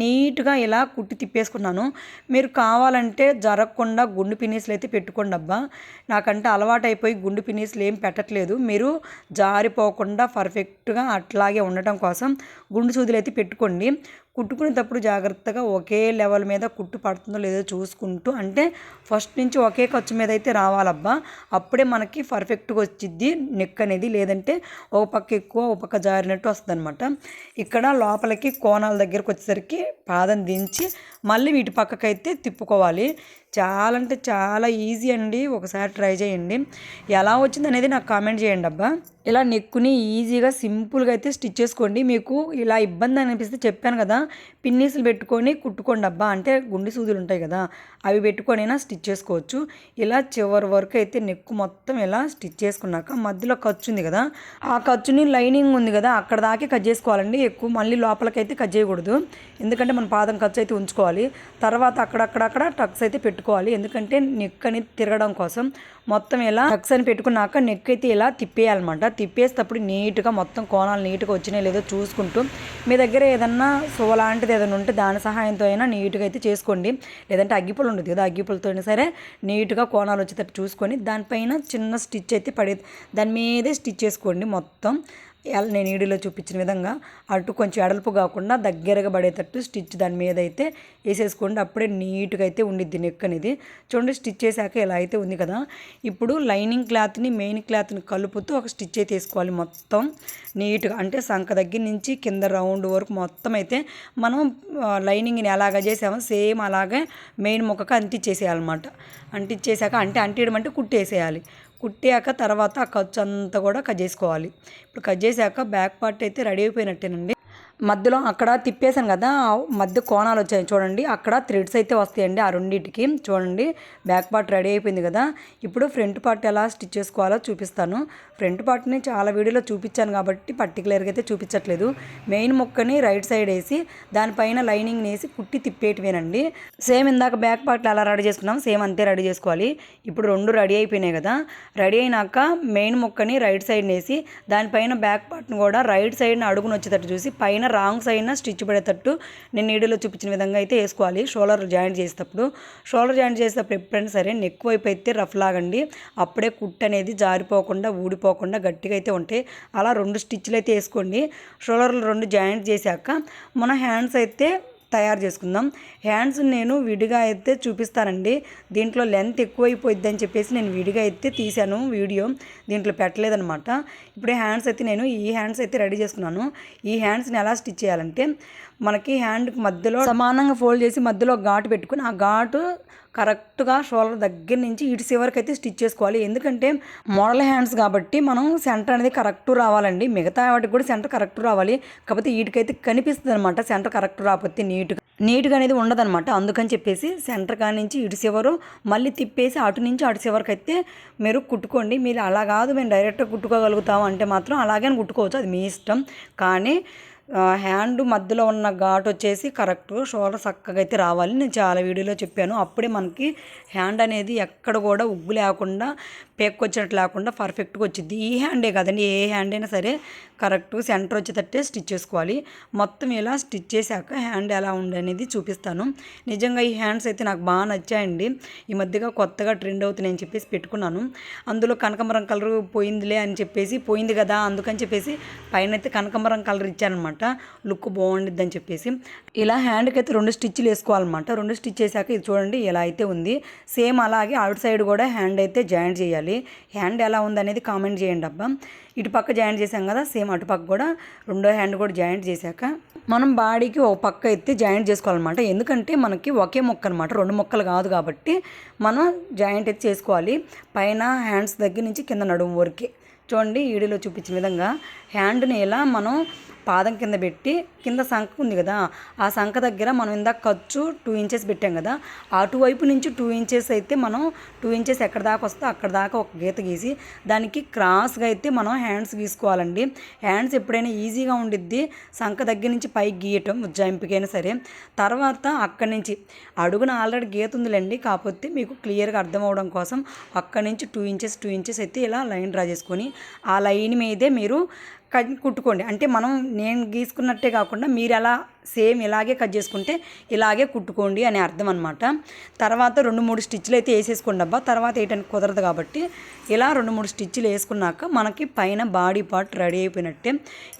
నీట్గా ఇలా కుట్టి తిప్పేసుకున్నాను. మీరు కావాలంటే జరగకుండా గుండు పినీసులు అయితే పెట్టుకోండి అబ్బా. నాకంటే అలవాటు అయిపోయి గుండు పినీసులు ఏం పెట్టట్లేదు. మీరు జారిపోకుండా పర్ఫెక్ట్గా అట్లాగే ఉండటం కోసం గుండు సూదులు అయితే పెట్టుకోండి. కుట్టుకునేటప్పుడు జాగ్రత్తగా ఒకే లెవెల్ మీద కుట్టు పడుతుందో లేదో చూసుకుంటూ అంటే ఫస్ట్ నుంచి ఒకే ఖర్చు మీద అయితే రావాలబ్బా. అప్పుడే మనకి పర్ఫెక్ట్గా వచ్చిద్ది నెక్ అనేది లేదంటే ఒక పక్క ఎక్కువ ఒక పక్క జారినట్టు వస్తుంది అనమాట ఇక్కడ లోపలికి కోణాల దగ్గరకు వచ్చేసరికి పాదం దించి మళ్ళీ వీటి పక్కకైతే తిప్పుకోవాలి. చాలా అంటే చాలా ఈజీ అండి. ఒకసారి ట్రై చేయండి. ఎలా వచ్చింది అనేది నాకు కామెంట్ చేయండి అబ్బా. ఇలా నెక్కుని ఈజీగా సింపుల్గా అయితే స్టిచ్ చేసుకోండి. మీకు ఇలా ఇబ్బంది అనిపిస్తే చెప్పాను కదా పిన్నీసులు పెట్టుకొని కుట్టుకోండి అబ్బా. అంటే గుండె సూదులు ఉంటాయి కదా అవి పెట్టుకొనైనా స్టిచ్ చేసుకోవచ్చు. ఇలా చివరి వరకు అయితే నెక్కు మొత్తం ఇలా స్టిచ్ చేసుకున్నాక మధ్యలో ఖర్చు ఉంది కదా ఆ ఖర్చుని లైనింగ్ ఉంది కదా అక్కడ దాకే కట్ చేసుకోవాలండి. ఎక్కువ మళ్ళీ లోపలికైతే కట్ చేయకూడదు. ఎందుకంటే మన పాదం ఖర్చు అయితే ఉంచుకోవాలి. తర్వాత అక్కడక్కడక్కడ టక్స్ అయితే పెట్టుకోవాలి. పెట్టుకోవాలి. ఎందుకంటే నెక్ అనేది తిరగడం కోసం మొత్తం ఇలా టక్స్ అని పెట్టుకున్నాక నెక్ అయితే ఇలా తిప్పేయాలన్నమాట. తిప్పేసేటప్పుడు నీట్గా మొత్తం కోణాలు నీట్గా వచ్చినాయి లేదో చూసుకుంటూ మీ దగ్గర ఏదన్నా సో లాంటిది ఏదైనా ఉంటే దాని సహాయంతో అయినా నీట్గా అయితే చేసుకోండి. లేదంటే అగ్గిపుల్ ఉండదు కదా అగ్గిపులతో అయినా సరే నీట్గా కోణాలు వచ్చేటట్టు చూసుకొని దానిపైన చిన్న స్టిచ్ అయితే పడే దాని మీదే స్టిచ్ చేసుకోండి మొత్తం. ఎలా నేను ఈడీలో చూపించిన విధంగా అటు కొంచెం ఎడల్పు కాకుండా దగ్గరగా పడేటట్టు స్టిచ్ దాని మీద అయితే వేసేసుకోండి. అప్పుడే నీట్గా అయితే ఉండిద్ది నెక్ అనేది. చూడండి స్టిచ్ చేశాక ఇలా అయితే ఉంది కదా. ఇప్పుడు లైనింగ్ క్లాత్ని మెయిన్ క్లాత్ని కలుపుతూ ఒక స్టిచ్ అయితే వేసుకోవాలి మొత్తం నీట్గా. అంటే సంఖ దగ్గర నుంచి కింద రౌండ్ వరకు మొత్తం అయితే మనం లైనింగ్ని ఎలాగ చేసామో సేమ్ అలాగే మెయిన్ ముక్కకు అంటిచ్చేసేయాలన్నమాట. అంటించేసాక అంటే అంటియడం అంటే కుట్టేసేయాలి. కుట్టాక తర్వాత ఆ ఖర్చు అంతా కూడా కట్ చేసుకోవాలి. ఇప్పుడు కట్ చేశాక బ్యాక్ పార్ట్ అయితే రెడీ అయిపోయినట్టేనండి. మధ్యలో అక్కడ తిప్పేశాను కదా మధ్య కోణాలు వచ్చాయి. చూడండి అక్కడ థ్రెడ్స్ అయితే వస్తాయండి ఆ రెండింటికి. చూడండి బ్యాక్ పార్ట్ రెడీ అయిపోయింది కదా. ఇప్పుడు ఫ్రంట్ పార్ట్ ఎలా స్టిచ్ చేసుకోవాలో చూపిస్తాను. ఫ్రంట్ పార్ట్ని చాలా వీడియోలో చూపించాను కాబట్టి పర్టికులర్గా అయితే చూపించట్లేదు. మెయిన్ ముక్కని రైట్ సైడ్ వేసి దానిపైన లైనింగ్ వేసి కుట్టి తిప్పేటివేనండి. సేమ్ ఇందాక బ్యాక్ పార్ట్లు ఎలా రెడీ చేసుకున్నాం సేమ్ అంతే రెడీ చేసుకోవాలి. ఇప్పుడు రెండు రెడీ అయిపోయినాయి కదా. రెడీ అయినాక మెయిన్ ముక్కని రైట్ సైడ్ వేసి దానిపైన బ్యాక్ పార్ట్ని కూడా రైట్ సైడ్ని అడుగుని వచ్చేటట్టు చూసి పైన రాంగ్ సైడ్న స్టిచ్ పడేటట్టు నేను నీడలో చూపించిన విధంగా అయితే వేసుకోవాలి. షోల్డర్ జాయింట్ చేసేటప్పుడు షోల్డర్ జాయింట్ చేసేటప్పుడు ఎప్పుడైనా సరే నెక్ వైపు అయితే రఫ్ లాగండి. అప్పుడే కుట్ అనేది జారిపోకుండా ఊడిపోకుండా గట్టిగా అయితే ఉంటాయి అలా రెండు స్టిచ్లు అయితే వేసుకోండి. షోల్డర్లు రెండు జాయింట్ చేశాక మన హ్యాండ్స్ అయితే తయారు చేసుకుందాం. హ్యాండ్స్ నేను విడిగా అయితే చూపిస్తానండి. దీంట్లో లెంత్ ఎక్కువైపోయిద్ది అని చెప్పేసి నేను విడిగా అయితే తీశాను వీడియో. దీంట్లో పెట్టలేదనమాట ఇప్పుడు హ్యాండ్స్ అయితే నేను ఈ హ్యాండ్స్ అయితే రెడీ చేసుకున్నాను. ఈ హ్యాండ్స్ని ఎలా స్టిచ్ చేయాలంటే మనకి హ్యాండ్కి మధ్యలో సమానంగా ఫోల్డ్ చేసి మధ్యలో ఘాటు పెట్టుకుని ఆ ఘాటు కరెక్ట్గా షోల్డర్ దగ్గర నుంచి ఇటు చివరికి అయితే స్టిచ్ చేసుకోవాలి. ఎందుకంటే మోడల్ హ్యాండ్స్ కాబట్టి మనం సెంటర్ అనేది కరెక్ట్ రావాలండి. మిగతా వాటికి కూడా సెంటర్ కరెక్ట్ రావాలి. కాకపోతే వీటికైతే కనిపిస్తుంది అనమాట సెంటర్ కరెక్ట్ రాకపోతే నీట్గా నీట్గా అనేది ఉండదన్నమాట. అందుకని చెప్పేసి సెంటర్ కాడి నుంచి ఇటు చివరు మళ్ళీ తిప్పేసి అటు నుంచి అటు చివరికి అయితే మీరు కుట్టుకోండి. మీరు అలా కాదు మేము డైరెక్ట్గా కుట్టుకోగలుగుతాం అంటే మాత్రం అలాగే కుట్టుకోవచ్చు. అది మీ ఇష్టం. కానీ హ్యాండ్ మధ్యలో ఉన్న ఘాట్ వచ్చేసి కరెక్ట్. షోల్డర్ చక్కగా అయితే రావాలి. నేను చాలా వీడియోలో చెప్పాను. అప్పుడే మనకి హ్యాండ్ అనేది ఎక్కడ కూడా ఉగ్గు లేకుండా పెక్కొచ్చినట్టు లేకుండా పర్ఫెక్ట్గా వచ్చింది ఈ హ్యాండే కదండి. ఏ హ్యాండ్ అయినా సరే కరెక్ట్ సెంటర్ వచ్చేటట్టే స్టిచ్ చేసుకోవాలి. మొత్తం ఇలా స్టిచ్ చేశాక హ్యాండ్ ఎలా ఉంది అనేది చూపిస్తాను. నిజంగా ఈ హ్యాండ్స్ అయితే నాకు బాగా నచ్చాయండి. ఈ మధ్యగా కొత్తగా ట్రెండ్ అవుతున్నాయని అని చెప్పేసి పెట్టుకున్నాను. అందులో కనకమరం కలర్ పోయిందిలే అని చెప్పేసి పోయింది కదా అందుకని చెప్పేసి పైన అయితే కనకమరం కలర్ ఇచ్చానమాట లుక్ బాగుండిద్ది అని చెప్పేసి. ఇలా హ్యాండ్కి అయితే రెండు స్టిచ్లు వేసుకోవాలన్నమాట. రెండు స్టిచ్ చేశాక ఇది చూడండి ఎలా అయితే ఉంది. సేమ్ అలాగే అవుట్ సైడ్ కూడా హ్యాండ్ అయితే జాయింట్ చేయాలి. హ్యాండ్ ఎలా ఉంది అనేది కామెంట్ చేయండి అబ్బా. ఇటు పక్క జాయింట్ చేసాం కదా సేమ్ అటు పక్క కూడా రెండో హ్యాండ్ కూడా జాయింట్ చేశాక. మనం బాడీకి ఒక పక్క అయితే జాయింట్ చేసుకోవాలన్నమాట. ఎందుకంటే మనకి ఒకే మొక్క అనమాట రెండు మొక్కలు కాదు కాబట్టి మనం జాయింట్ అయితే చేసుకోవాలి. పైన హ్యాండ్స్ దగ్గర నుంచి కింద నడుము వరకే. చూడండి వీడియోలో చూపించిన విధంగా హ్యాండ్ని ఇలా మనం పాదం కింద పెట్టి కింద సంఖ ఉంది కదా ఆ సంఖ దగ్గర మనం ఇందాక ఖర్చు టూ ఇంచెస్ పెట్టాం కదా అటువైపు నుంచి టూ ఇంచెస్ అయితే మనం టూ ఇంచెస్ ఎక్కడ దాకా వస్తే అక్కడ దాకా ఒక గీత గీసి దానికి క్రాస్గా అయితే మనం హ్యాండ్స్ గీసుకోవాలండి. హ్యాండ్స్ ఎప్పుడైనా ఈజీగా ఉండిద్ది సంఖ దగ్గర నుంచి పైకి గీయటం ఉజ్జాయింపుకైనా సరే. తర్వాత అక్కడి నుంచి అడుగున ఆల్రెడీ గీత ఉందిలేండి కాకపోతే మీకు క్లియర్గా అర్థం అవడం కోసం అక్కడి నుంచి టూ ఇంచెస్ టూ ఇంచెస్ అయితే ఇలా లైన్ డ్రా చేసుకొని ఆ లైన్ మీదే మీరు కుట్టుకోండి. అంటే మనం నేను గీసుకున్నట్టే కాకుండా మీరు ఎలా సేమ్ ఇలాగే కట్ చేసుకుంటే ఇలాగే కుట్టుకోండి అనే అర్థం అనమాట తర్వాత రెండు మూడు స్టిచ్లు అయితే వేసేసుకోండి అబ్బా. తర్వాత వేయటానికి కుదరదు కాబట్టి ఇలా రెండు మూడు స్టిచ్లు వేసుకున్నాక మనకి పైన బాడీ పార్ట్ రెడీ అయిపోయినట్టే.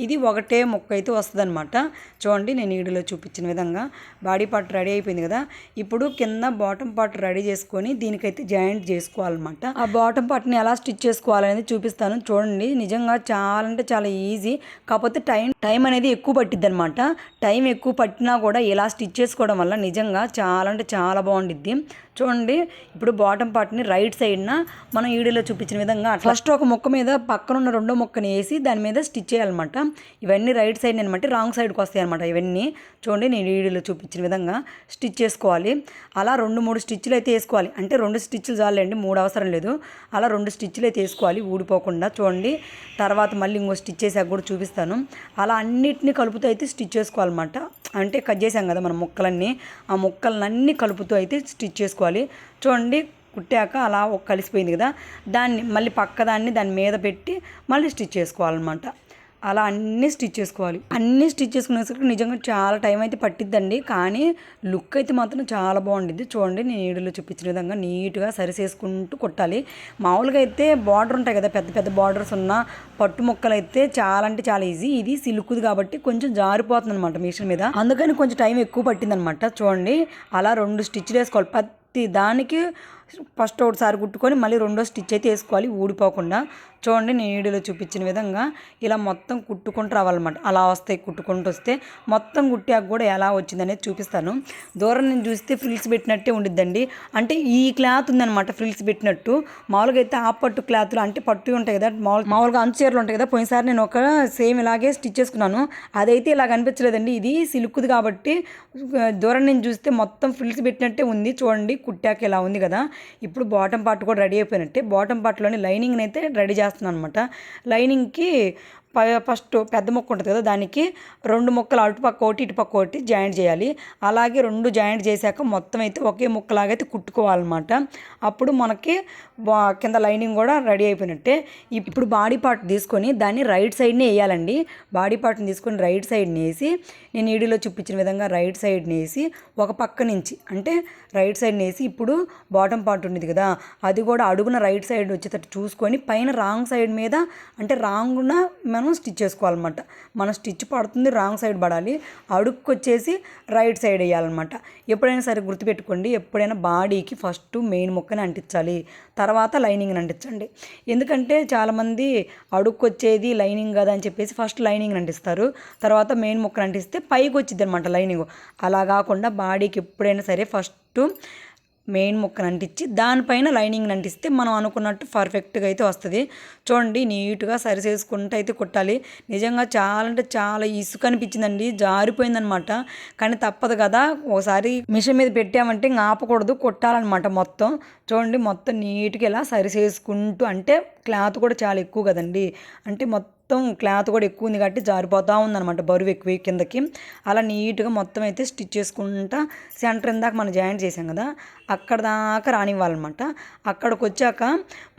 ఇది ఒకటే మొక్క అయితే వస్తుందన్నమాట. చూడండి నేను వీడియోలో చూపించిన విధంగా బాడీ పార్ట్ రెడీ అయిపోయింది కదా. ఇప్పుడు కింద బాటమ్ పార్ట్ రెడీ చేసుకొని దీనికైతే జాయింట్ చేసుకోవాలన్నమాట. ఆ బాటమ్ పార్ట్ని ఎలా స్టిచ్ చేసుకోవాలనేది చూపిస్తాను. చూడండి నిజంగా చాలా అంటే చాలా ఈజీ. కాకపోతే టైం టైం అనేది ఎక్కువ పట్టిద్ది అనమాట టైం ఎక్కువ పట్టినా కూడా ఇలా స్టిచ్ చేసుకోవడం వల్ల నిజంగా చాలా అంటే చాలా బాగుండిద్ది. చూడండి ఇప్పుడు బాటమ్ పార్ట్ని రైట్ సైడ్న మనం ఈడీలో చూపించిన విధంగా ఫస్ట్ ఒక మొక్క మీద పక్కన ఉన్న రెండో మొక్కని వేసి దాని మీద స్టిచ్ చేయాలన్నమాట. ఇవన్నీ రైట్ సైడ్ అనమాట రాంగ్ సైడ్కి వస్తాయి అనమాట ఇవన్నీ. చూడండి నేను ఈడీలో చూపించిన విధంగా స్టిచ్ చేసుకోవాలి. అలా రెండు మూడు స్టిచ్లు అయితే వేసుకోవాలి. అంటే రెండు స్టిచ్లు చాలండి మూడు అవసరం లేదు. అలా రెండు స్టిచ్లు అయితే వేసుకోవాలి ఊడిపోకుండా. చూడండి తర్వాత మళ్ళీ ఇంకో స్టిచ్ చేసాక కూడా చూపిస్తాను. అలా అన్నిటిని కలుపుతూ అయితే స్టిచ్ చేసుకోవాలన్నమాట. అంటే కట్ చేసాం కదా మన ముక్కలన్నీ. ఆ ముక్కలన్నీ కలుపుతూ అయితే స్టిచ్ చేసుకోవాలి. చూడండి కుట్టాక అలా కలిసిపోయింది కదా. దాన్ని మళ్ళీ పక్కదాన్ని దాని మీద పెట్టి మళ్ళీ స్టిచ్ చేసుకోవాలన్నమాట. అలా అన్నీ స్టిచ్ చేసుకోవాలి. అన్నీ స్టిచ్ చేసుకునేసరికి నిజంగా చాలా టైం అయితే పట్టిద్దండి. కానీ లుక్ అయితే మాత్రం చాలా బాగుండిద్ది. చూడండి నేను నీడలో చూపించిన విధంగా నీట్గా సరిసేసుకుంటూ కొట్టాలి. మామూలుగా అయితే బార్డర్ ఉంటాయి కదా పెద్ద పెద్ద బార్డర్స్ ఉన్న పట్టు ముక్కలు అయితే చాలా అంటే చాలా ఈజీ. ఇది సిల్క్ది కాబట్టి కొంచెం జారిపోతుంది అనమాట మిషన్ మీద. అందుకని కొంచెం టైం ఎక్కువ పట్టిందనమాట చూడండి అలా రెండు స్టిచ్లు వేసుకోవాలి. ప్రతి దానికి ఫస్ట్ ఒకసారి కుట్టుకొని మళ్ళీ రెండో స్టిచ్ అయితే వేసుకోవాలి ఊడిపోకుండా. చూడండి నేను వీడియోలో చూపించిన విధంగా ఇలా మొత్తం కుట్టుకుంటూ రావాలన్నమాట. అలా వస్తాయి కుట్టుకుంటూ వస్తే మొత్తం కుట్టాక కూడా ఎలా వచ్చిందనేది చూపిస్తాను. దూరం నేను చూస్తే ఫ్రిల్స్ పెట్టినట్టే ఉండిద్దండి. అంటే ఈ క్లాత్ ఉందన్నమాట ఫ్రిల్స్ పెట్టినట్టు. మామూలుగా అయితే ఆ పట్టు క్లాత్లు అంటే పట్టు ఉంటాయి కదా మామూలు మామూలుగా అంచు చీరలు ఉంటాయి కదా పోయినసారి నేను ఒక సేమ్ ఇలాగే స్టిచ్ చేసుకున్నాను. అదైతే ఇలా కనిపించలేదండి. ఇది సిల్క్ది కాబట్టి దూరం నేను చూస్తే మొత్తం ఫ్రిల్స్ పెట్టినట్టే ఉంది. చూడండి కుట్టాక ఇలా ఉంది కదా ఇప్పుడు బాటమ్ పార్ట్ కూడా రెడీ అయిపోయినట్టే. బాటమ్ పార్ట్లోని లైనింగ్ని అయితే రెడీ చేస్తున్నాను అనమాట లైనింగ్కి ఫస్ట్ పెద్ద మొక్క ఉంటుంది కదా దానికి రెండు ముక్కలు అటుపక్క ఒకటి ఇటుపక్క ఒకటి జాయింట్ చేయాలి. అలాగే రెండు జాయింట్ చేశాక మొత్తం అయితే ఒకే ముక్కలాగైతే కుట్టుకోవాలన్నమాట. అప్పుడు మనకి కింద లైనింగ్ కూడా రెడీ అయిపోయినట్టే. ఇప్పుడు బాడీ పార్ట్ తీసుకొని దాన్ని రైట్ సైడ్ని వేయాలండి. బాడీ పార్ట్ని తీసుకొని రైట్ సైడ్ని వేసి నేను ఈడీలో చూపించిన విధంగా రైట్ సైడ్ని వేసి ఒక పక్క నుంచి అంటే రైట్ సైడ్ని వేసి ఇప్పుడు బాటమ్ పార్ట్ ఉండేది కదా అది కూడా అడుగున రైట్ సైడ్ వచ్చేటట్టు చూసుకొని పైన రాంగ్ సైడ్ మీద అంటే రాంగ్న మనం మనం స్టిచ్ చేసుకోవాలన్నమాట. మన స్టిచ్ పడుతుంది రాంగ్ సైడ్ పడాలి. అడుక్కు వచ్చేసి రైట్ సైడ్ వేయాలన్నమాట. ఎప్పుడైనా సరే గుర్తుపెట్టుకోండి ఎప్పుడైనా బాడీకి ఫస్ట్ మెయిన్ మొక్కని అంటించాలి. తర్వాత తర్వాత లైనింగ్ అంటించండి ఎందుకంటే చాలామంది అడుక్కొచ్చేది లైనింగ్ కదా అని చెప్పేసి ఫస్ట్ లైనింగ్ అంటిస్తారు తర్వాత మెయిన్ ముక్క అంటిస్తే పైకి వచ్చింది అనమాట లైనింగ్. అలా కాకుండా బాడీకి ఎప్పుడైనా సరే ఫస్ట్ మెయిన్ ముక్కను అంటించి దానిపైన లైనింగ్ అంటిస్తే మనం అనుకున్నట్టు పర్ఫెక్ట్గా అయితే వస్తుంది. చూడండి నీట్గా సరి చేసుకుంటూ అయితే కుట్టాలి. నిజంగా చాలా అంటే చాలా ఇసుక అనిపించిందండి జారిపోయిందనమాట. కానీ తప్పదు కదా ఒకసారి మిషన్ మీద పెట్టామంటే ఇంకా ఆపకూడదు కొట్టాలన్నమాట మొత్తం. చూడండి మొత్తం నీట్గా ఇలా సరి చేసుకుంటూ అంటే క్లాత్ కూడా చాలా ఎక్కువ కదండి. అంటే మొత్తం మొత్తం క్లాత్ కూడా ఎక్కువ ఉంది కాబట్టి జారిపోతూ ఉందన్నమాట బరువు ఎక్కువ కిందకి. అలా నీట్గా మొత్తం అయితే స్టిచ్ చేసుకుంటా సెంటర్ ఇందాక మనం జాయింట్ చేసాం కదా అక్కడ దాకా రానివ్వాలన్నమాట. అక్కడికి వచ్చాక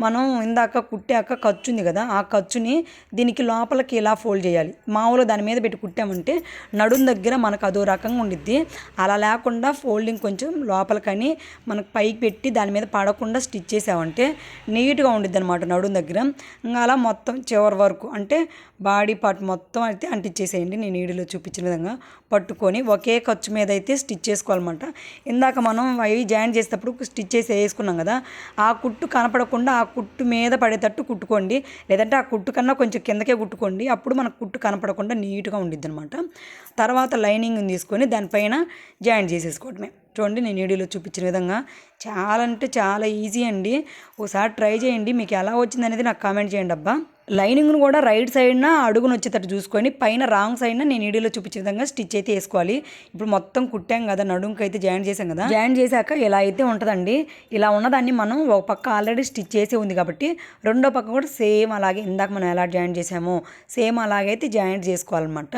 మనం ఇందాక కుట్టాక ఖర్చు ఉంది కదా ఆ ఖర్చుని దీనికి లోపలికి ఇలా ఫోల్డ్ చేయాలి. మామూలుగా దాని మీద పెట్టి కుట్టామంటే నడుం దగ్గర మనకు అదో రకంగా ఉండిద్ది. అలా లేకుండా ఫోల్డింగ్ కొంచెం లోపలికని మనకు పైకి పెట్టి దాని మీద పడకుండా స్టిచ్ చేసామంటే నీట్గా ఉండిద్ది అనమాట నడుం దగ్గర. ఇంకా అలా మొత్తం చివరి వరకు అంటే అంటే బాడీ పార్ట్ మొత్తం అయితే అంటించేసేయండి నేను వీడియోలో చూపించిన విధంగా పట్టుకొని ఒకే ఖర్చు మీద అయితే స్టిచ్ చేసుకోవాలన్నమాట. ఇందాక మనం అవి జాయిన్ చేసేటప్పుడు స్టిచ్ చేసి వేసుకున్నాం కదా ఆ కుట్టు కనపడకుండా ఆ కుట్టు మీద పడేటట్టు కుట్టుకోండి. లేదంటే ఆ కుట్టు కన్నా కొంచెం కిందకే కుట్టుకోండి. అప్పుడు మనకు కుట్టు కనపడకుండా నీట్గా ఉండిద్ది అనమాట తర్వాత లైనింగ్ తీసుకొని దానిపైన జాయిన్ చేసేసుకోవడమే. చూడండి నేను వీడియోలో చూపించిన విధంగా చాలా అంటే చాలా ఈజీ అండి. ఒకసారి ట్రై చేయండి. మీకు ఎలా వచ్చింది అనేది నాకు కామెంట్ చేయండి అబ్బా. లైనింగ్ను కూడా రైట్ సైడ్న అడుగును వచ్చేటట్టు చూసుకొని పైన రాంగ్ సైడ్న నేను వీడియోలో చూపించే విధంగా స్టిచ్ అయితే వేసుకోవాలి. ఇప్పుడు మొత్తం కుట్టాం కదా నడుంకి అయితే జాయిన్ చేసాం కదా. జాయిన్ చేశాక ఇలా అయితే ఉంటుందండి. ఇలా ఉన్నదాన్ని మనం ఒక పక్క ఆల్రెడీ స్టిచ్ చేసి ఉంది కాబట్టి రెండో పక్క కూడా సేమ్ అలాగే ఇందాక మనం ఎలా జాయిన్ చేసామో సేమ్ అలాగే అయితే జాయింట్ చేసుకోవాలన్నమాట.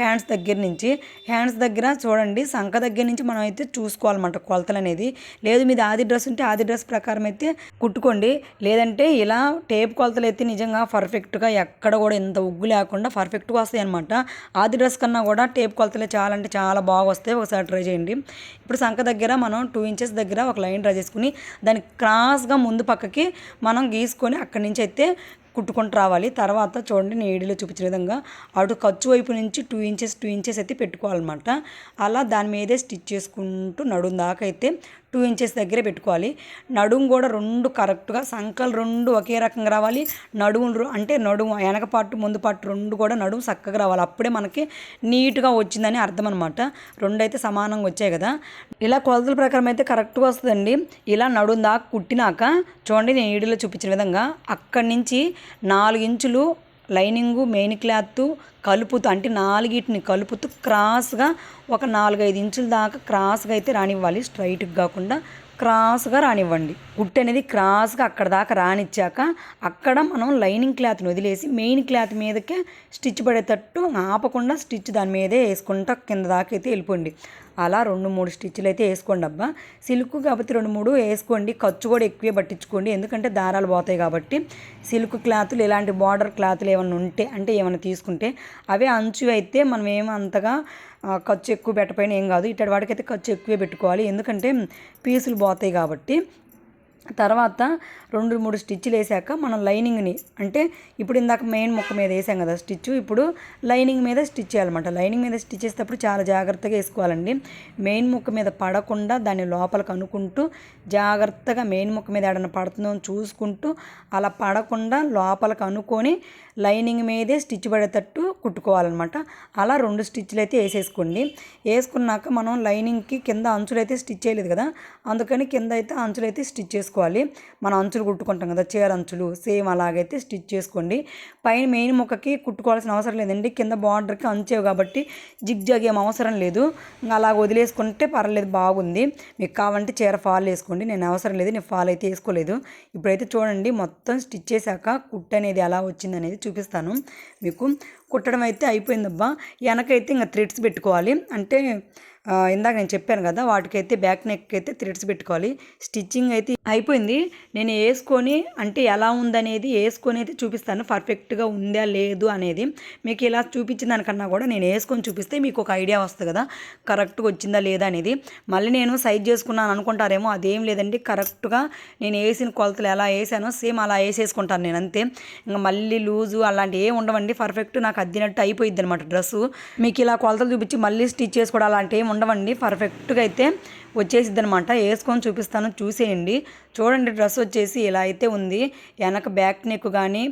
హ్యాండ్స్ దగ్గర నుంచి హ్యాండ్స్ దగ్గర చూడండి సంఖ దగ్గర నుంచి మనం అయితే చూసుకోవాలన్నమాట కొలతలు అనేది. లేదు మీది ఆది డ్రెస్ ఉంటే ఆది డ్రెస్ ప్రకారం అయితే కుట్టుకోండి. లేదంటే ఇలా టేప్ కొలతలు అయితే నిజంగా పర్ఫెక్ట్గా ఎక్కడ కూడా ఇంత ఉగ్గు లేకుండా పర్ఫెక్ట్గా వస్తాయి అనమాట ఆది డ్రెస్ కన్నా కూడా టేప్ కొలతలే చాలా అంటే చాలా బాగా వస్తాయి. ఒకసారి ట్రై చేయండి. ఇప్పుడు సంఖ దగ్గర మనం టూ ఇంచెస్ దగ్గర ఒక లైన్ డ్రా చేసుకుని దాన్ని క్రాస్గా ముందు పక్కకి మనం గీసుకొని అక్కడి నుంచి అయితే కుట్టుకుంటూ రావాలి. తర్వాత చూడండి నేను ఏడీలో చూపించిన విధంగా అటు ఖర్చు వైపు నుంచి టూ ఇంచెస్ టూ ఇంచెస్ అయితే పెట్టుకోవాలన్నమాట. అలా దాని మీదే స్టిచ్ చేసుకుంటూ నడుం దాకా అయితే టూ ఇంచెస్ దగ్గరే పెట్టుకోవాలి. నడుము కూడా రెండు కరెక్ట్గా సంకలు రెండు ఒకే రకంగా రావాలి. నడుము అంటే నడుము వెనక పాటు ముందు పాటు రెండు కూడా నడుము చక్కగా రావాలి. అప్పుడే మనకి నీట్గా వచ్చిందని అర్థం అనమాట రెండు అయితే సమానంగా వచ్చాయి కదా. ఇలా కొలతల ప్రకారం అయితే కరెక్ట్గా వస్తుందండి. ఇలా నడుము దాకా కుట్టినాక చూడండి నేను వీడియోలో చూపించిన విధంగా అక్కడి నుంచి నాలుగు ఇంచులు లైనింగు మెయిన్ క్లాత్ కలుపుతూ అంటే నాలుగిటిని కలుపుతూ క్రాస్గా ఒక నాలుగైదు ఇంచుల దాకా క్రాస్గా అయితే రానివ్వాలి. స్ట్రైట్గా కాకుండా క్రాస్గా రానివ్వండి. గుట్టు అనేది క్రాస్గా అక్కడ దాకా రానిచ్చాక అక్కడ మనం లైనింగ్ క్లాత్ని వదిలేసి మెయిన్ క్లాత్ మీదకే స్టిచ్ పడేటట్టు ఆపకుండా స్టిచ్ దాని మీదే వేసుకుంటా కింద దాకా అయితే వెళ్ళిపోండి. అలా రెండు మూడు స్టిచ్లు అయితే వేసుకోండి అబ్బా. సిల్క్ కాబట్టి రెండు మూడు వేసుకోండి. ఖర్చు కూడా ఎక్కువే పట్టించుకోండి. ఎందుకంటే దారాలు పోతాయి కాబట్టి సిల్క్ క్లాతులు ఇలాంటి బార్డర్ క్లాతులు ఏమైనా ఉంటే అంటే ఏమైనా తీసుకుంటే అవే అంచు అయితే మనం ఏమంతగా ఖర్చు ఎక్కువ పెట్టపోయినా ఏం కాదు. ఇట్టడి వాడికైతే ఖర్చు ఎక్కువే పెట్టుకోవాలి. ఎందుకంటే పీసులు పోతాయి కాబట్టి తర్వాత రెండు మూడు స్టిచ్లు వేసాక మనం లైనింగ్ని అంటే ఇప్పుడు ఇందాక మెయిన్ ముక్క మీద వేసాం కదా స్టిచ్ ఇప్పుడు లైనింగ్ మీద స్టిచ్ చేయాలన్నమాట. లైనింగ్ మీద స్టిచ్ చేసేటప్పుడు చాలా జాగ్రత్తగా వేసుకోవాలండి. మెయిన్ ముక్క మీద పడకుండా దాన్ని లోపలికి అనుకుంటూ జాగ్రత్తగా మెయిన్ ముక్క మీద ఏడన్నా పడుతుందో చూసుకుంటూ అలా పడకుండా లోపలికి అనుకొని లైనింగ్ మీదే స్టిచ్ పడేటట్టు కుట్టుకోవాలన్నమాట. అలా రెండు స్టిచ్లు అయితే వేసేసుకోండి. వేసుకున్నాక మనం లైనింగ్కి కింద అంచులు అయితే స్టిచ్ చేయలేదు కదా అందుకని కింద అయితే అంచులు అయితే స్టిచ్ చేసుకోవాలి మనం అంచులు కుట్టుకుంటాం కదా చీర అంచులు సేమ్ అలాగైతే స్టిచ్ చేసుకోండి. పైన మెయిన్ ముక్కకి కుట్టుకోవాల్సిన అవసరం లేదండి. కింద బార్డర్కి అంచేవు కాబట్టి జిగ్ జాగ్ ఏం అవసరం లేదు. ఇంకా వదిలేసుకుంటే పర్లేదు బాగుంది. మీకు కావాలంటే చీర ఫాల్ వేసుకోండి. నేను అవసరం లేదు నేను ఫాల్ అయితే వేసుకోలేదు. ఇప్పుడైతే చూడండి మొత్తం స్టిచ్ చేశాక కుట్టు అనేది ఎలా వచ్చింది అనేది చూపిస్తాను. మీకు కుట్టడం అయితే అయిపోయిందబ్బా. వెనకైతే ఇంకా థ్రెడ్స్ పెట్టుకోవాలి. అంటే ఇందాక నేను చెప్పాను కదా వాటికైతే బ్యాక్ నెక్ అయితే థ్రెడ్స్ పెట్టుకోవాలి. స్టిచ్చింగ్ అయితే అయిపోయింది. నేను వేసుకొని అంటే ఎలా ఉందనేది వేసుకొని అయితే చూపిస్తాను. పర్ఫెక్ట్గా ఉందా లేదు అనేది. మీకు ఇలా చూపించిన దానికన్నా కూడా నేను వేసుకొని చూపిస్తే మీకు ఒక ఐడియా వస్తుంది కదా కరెక్ట్గా వచ్చిందా లేదా అనేది. మళ్ళీ నేను సైజ్ చేసుకున్నాను అనుకుంటారేమో అదేం లేదండి. కరెక్ట్గా నేను వేసిన కొలతలు ఎలా వేసానో సేమ్ అలా వేసేసుకుంటాను నేను అంతే. ఇంకా మళ్ళీ లూజు అలాంటివి ఏమి ఉండవండి. పర్ఫెక్ట్ నాకు అద్దినట్టు అయిపోయింది అనమాట డ్రెస్సు. మీకు ఇలా కొలతలు చూపించి మళ్ళీ స్టిచ్ చేసుకోవడం అలాంటివి ఏమి ఉండవండి. పర్ఫెక్ట్గా అయితే వచ్చేసిద్ది అనమాట వేసుకొని చూపిస్తాను చూసేయండి. చూడండి డ్రెస్ వచ్చేసి ఇలా అయితే ఉంది. వెనక బ్యాక్ నెక్ కానీ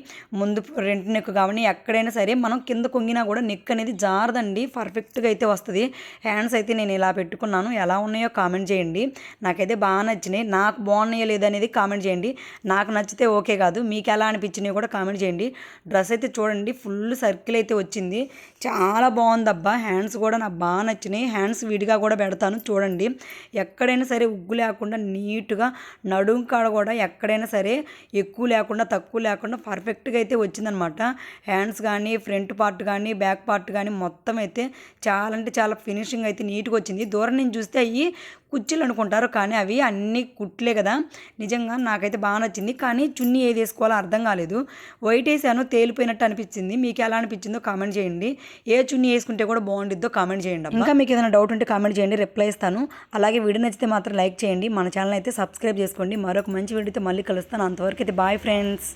ముందు ఫ్రంట్ నెక్ కానీ ఎక్కడైనా సరే మనం కింద కొంగినా కూడా నెక్ అనేది జారదండి. పర్ఫెక్ట్గా అయితే వస్తుంది. హ్యాండ్స్ అయితే నేను ఇలా పెట్టుకున్నాను. ఎలా ఉన్నాయో కామెంట్ చేయండి. నాకైతే బాగా నచ్చినాయి. నాకు బాగున్నాయో లేదనేది కామెంట్ చేయండి. నాకు నచ్చితే ఓకే కాదు. మీకు ఎలా అనిపించినాయో కూడా కామెంట్ చేయండి. డ్రెస్ అయితే చూడండి ఫుల్ సర్కిల్ అయితే వచ్చింది. చాలా బాగుంది అబ్బా హ్యాండ్స్ కూడా నాకు బాగా నచ్చినాయి. హ్యాండ్స్ విడిగా కూడా పెడతాను. చూడండి. ఎక్కడైనా సరే ఉగ్గు లేకుండా నీట్గా నడుం కాడ కూడా ఎక్కడైనా సరే ఎక్కువ లేకుండా తక్కువ లేకుండా పర్ఫెక్ట్గా అయితే వచ్చిందనమాట. హ్యాండ్స్ కానీ ఫ్రంట్ పార్ట్ కానీ బ్యాక్ పార్ట్ కానీ మొత్తం అయితే చాలా అంటే చాలా ఫినిషింగ్ అయితే నీట్గా వచ్చింది. దూరం నుంచి చూస్తే అవి కుర్చీలు అనుకుంటారు కానీ అవి అన్ని కుట్లే కదా. నిజంగా నాకైతే బాగా నచ్చింది. కానీ చున్నీ ఏది వేసుకోవాలో అర్థం కాలేదు. వైట్ వేసాను తేలిపోయినట్టు అనిపించింది. మీకు ఎలా అనిపించిందో కామెంట్ చేయండి. ఏ చున్నీ వేసుకుంటే కూడా బాగుండిద్దో కామెంట్ చేయండి ఇంకా మీకు ఏదైనా డౌట్ ఉంటే కామెంట్ చేయండి రిప్లై ఇస్తాను. అలాగే వీడియో నచ్చితే మాత్రం లైక్ చేయండి. మన ఛానల్ అయితే సబ్స్క్రైబ్ చేసుకోండి. మరొక మంచి వీడియోతో మళ్ళీ కలుస్తాను. అంతవరకు అయితే బాయ్ ఫ్రెండ్స్.